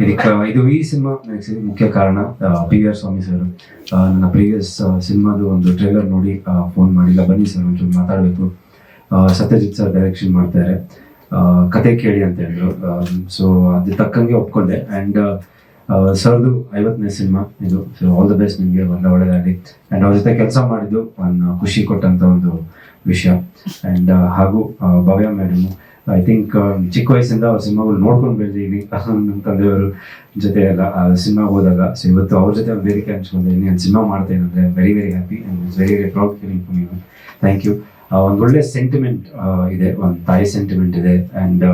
ಇದಕ್ಕೆ ಇದು ಈ ಸಿನಿಮಾ ನನಗೆ ಮುಖ್ಯ ಕಾರಣ ಪಿ ಆರ್ ಸ್ವಾಮಿ ಸರ್. ನನ್ನ ಪ್ರೀವಿಯಸ್ ಸಿನಿಮಾದು ಒಂದು ಟ್ರೇಲರ್ ನೋಡಿ ಫೋನ್ ಮಾಡಿಲ್ಲ. ಬನ್ನಿ ಸರ್, ಒಂಚೂರು ಮಾತಾಡಬೇಕು. ಸತ್ಯಜಿತ್ ಸರ್ ಡೈರೆಕ್ಷನ್ ಮಾಡ್ತಾರೆ. ಕತೆ ಕೇಳಿ ಅಂತ ಹೇಳಿದ್ರು. ಸೊ ಅದು ತಕ್ಕಂಗೆ ಒಪ್ಕೊಂಡೆ. ಆ್ಯಂಡ್ ಸರ್ದು ಐವತ್ತನೇ ಸಿನಿಮಾ ಇದು. ಸೊ ಆಲ್ ದ ಬೆಸ್ಟ್ ನಿಮಗೆ ಒಳ್ಳೆ ಒಳ್ಳೆಯದಾಗಲಿ ಆ್ಯಂಡ್ ಅವ್ರ ಜೊತೆ ಕೆಲಸ ಮಾಡಿದ್ದು ಒಂದು ಖುಷಿ ಕೊಟ್ಟಂಥ ಒಂದು ವಿಷಯ. ಆ್ಯಂಡ್ ಹಾಗೂ ಭವ್ಯ ಮೇಡಮ್ ಐ ಥಿಂಕ್ ಚಿಕ್ಕ ವಯಸ್ಸಿಂದ ಅವ್ರ ಸಿನಿಮಾಗಳು ನೋಡ್ಕೊಂಡು ಬೆಳೆದೀನಿ ನಮ್ಮ ತಂದೆಯವರು ಜೊತೆ ಎಲ್ಲ ಸಿನಿಮಾ ಹೋದಾಗ ಸೊ ಇವತ್ತು ಅವ್ರ ಜೊತೆ ವೇದಿಕೆ ಹಂಚ್ಕೊಂಡಿದ್ದೀನಿ ನಾನು ಸಿನಿಮಾ ಮಾಡ್ತೇನೆ ಅಂದರೆ very very happy and very very proud feeling for you thank you ಒಂದು ಒಳ್ಳೆ ಸೆಂಟಿಮೆಂಟ್ ಇದೆ. ಒಂದು ತಾಯಿ ಸೆಂಟಿಮೆಂಟ್ ಇದೆ. ಆ್ಯಂಡ್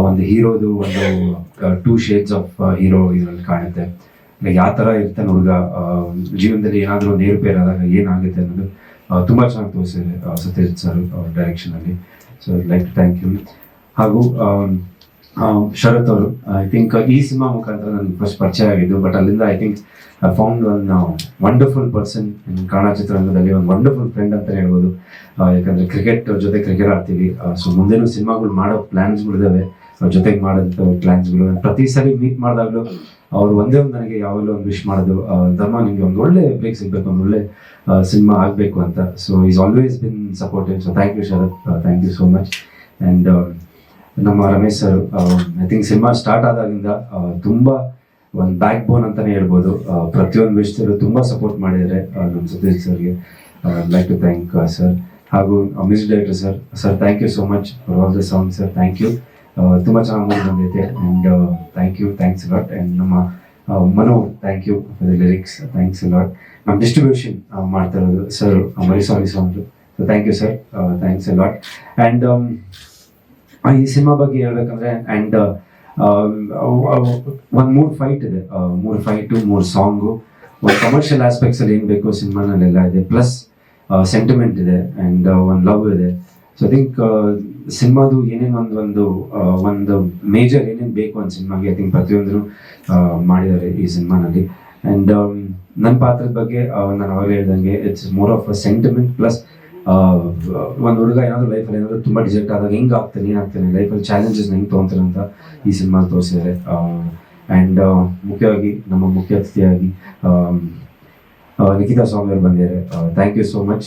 ಒಂದು ಹೀರೋದು ಒಂದು ಟೂ ಶೇಡ್ಸ್ ಆಫ್ ಹೀರೋ ಇದರಲ್ಲಿ ಕಾಣುತ್ತೆ. ಯಾವ ಥರ ಇರ್ತಾನೆ ಹುಡುಗ ಜೀವನದಲ್ಲಿ ಏನಾದರೂ ಒಂದು ಏರುಪೇರಾದಾಗ ಏನಾಗುತ್ತೆ ಅನ್ನೋದು ತುಂಬಾ ಚೆನ್ನಾಗಿ ತೋರಿಸಿದೆ Satyajit sir ಡೈರೆಕ್ಷನಲ್ಲಿ so like to thank you ಹಾಗೂ ಶರತ್ ಅವರು ಐ ಥಿಂಕ್ ಈ ಸಿನಿಮಾ ಮುಖಾಂತರ ನನಗೆ ಫಸ್ಟ್ ಪರಿಚಯ ಆಗಿದ್ದು ಬಟ್ ಅಲ್ಲಿಂದ I think I found one wonderful person Kannada ಚಿತ್ರರಂಗದಲ್ಲಿ ಒಂದು ವಂಡರ್ಫುಲ್ ಫ್ರೆಂಡ್ ಅಂತ ಹೇಳ್ಬೋದು. ಯಾಕಂದ್ರೆ ಕ್ರಿಕೆಟ್ ಜೊತೆ ಕ್ರಿಕೆಟ್ ಆಡ್ತೀವಿ. ಸೊ ಮುಂದೇನು ಸಿನಿಮಾಗಳು ಮಾಡೋ ಪ್ಲಾನ್ಸ್ಗಳಿದಾವೆ ಅವ್ರ ಜೊತೆಗೆ ಮಾಡೋಂಥ ಪ್ಲಾನ್ಸ್ಗಳು ಪ್ರತಿ ಸರಿ ಮೀಟ್ ಮಾಡಿದಾಗಲೂ ಅವ್ರು ಒಂದೇ ಒಂದು ನನಗೆ ಯಾವಾಗಲೂ ಒಂದು ವಿಶ್ ಮಾಡೋದು ಧರ್ಮ ನಿಮಗೆ ಒಂದು ಒಳ್ಳೆ ಬ್ರೇಕ್ ಸಿಗಬೇಕು, ಒಂದು ಒಳ್ಳೆ ಸಿನಿಮಾ ಆಗಬೇಕು ಅಂತ. So is always been supportive so thank you Sharath thank you so much and ನಮ್ಮ Ramesh sir I think cinema start ಆದಾಗಿಂದ ತುಂಬ ಒಂದು ಬ್ಯಾಕ್ ಬೋನ್ ಅಂತಲೇ ಹೇಳ್ಬೋದು ಪ್ರತಿಯೊಂದು ವಿಷಯದಲ್ಲೂ ತುಂಬ ಸಪೋರ್ಟ್ ಮಾಡಿದ್ದಾರೆ ನಮ್ಮ ಸತೀಶ್ ಸರ್ಗೆ. ಲೈಕ್ ಟು ಥ್ಯಾಂಕ್ ಸರ್ ಹಾಗೂ music director sir sir thank you so much for all the song sir thank you ತುಂಬ ಚೆನ್ನಾಗಿ ಬಂದೈತೆ and thank you thanks lot and ನಮ್ಮ Manu thank you for the lyrics thanks lot ನಮ್ಮ distribution ಮಾಡ್ತಾ ಇರೋದು. Sir Mariswamy song so thank you sir thanks lot and ಈ cinema ಬಗ್ಗೆ ಹೇಳ್ಬೇಕಂದ್ರೆ ಅಂಡ್ ಒಂದು ಮೂರು ಫೈಟ್ ಇದೆ. ಮೂರ್ ಫೈಟು ಮೂರು ಸಾಂಗು ಒಂದು ಕಮರ್ಷಿಯಲ್ ಆಸ್ಪೆಕ್ಟ್ಸ್ ಅಲ್ಲಿ ಏನ್ ಬೇಕು ಸಿನಿಮಾನಲ್ಲೆಲ್ಲ ಇದೆ. ಪ್ಲಸ್ ಸೆಂಟಿಮೆಂಟ್ ಇದೆ. ಅಂಡ್ ಒಂದು ಲವ್ ಇದೆ. ಸೊ ಐ ಥಿಂಕ್ ಸಿನಿಮಾದು ಏನೇನು ಒಂದು ಒಂದು ಒಂದು ಮೇಜರ್ ಏನೇನು ಬೇಕು ಒಂದು ಸಿನಿಮಾಗೆ ಐ ಥಿಂಕ್ ಪ್ರತಿಯೊಂದನ್ನು ಮಾಡಿದ್ದಾರೆ ಈ ಸಿನಿಮಾನಲ್ಲಿ. ಆ್ಯಂಡ್ ನನ್ನ ಪಾತ್ರದ ಬಗ್ಗೆ ನಾನು ಅವಾಗಲೇ ಹೇಳ್ದಂಗೆ it's more of a sentiment plus ಒಂದು ಹುಡುಗ ಏನಾದರೂ ಲೈಫಲ್ಲಿ ಏನಾದರೂ ತುಂಬ ಡಿಜೆಕ್ಟ್ ಆದಾಗ ಹೆಂಗೆ ಆಗ್ತಾನೆ ಏನಾಗ್ತಾನೆ ಲೈಫಲ್ಲಿ ಚಾಲೆಂಜಸ್ ಹೆಂಗೆ ತೊಗೊತಾರೆ ಅಂತ ಈ ಸಿನಿಮಾ ತೋರಿಸಿದ್ದಾರೆ. ಆ್ಯಂಡ್ ಮುಖ್ಯವಾಗಿ ನಮ್ಮ ಮುಖ್ಯ ಅತಿಥಿಯಾಗಿ ನಿಖಿತಾ ಸ್ವಾಮಿ ಅವರು ಬಂದಿದ್ದಾರೆ. Thank you so much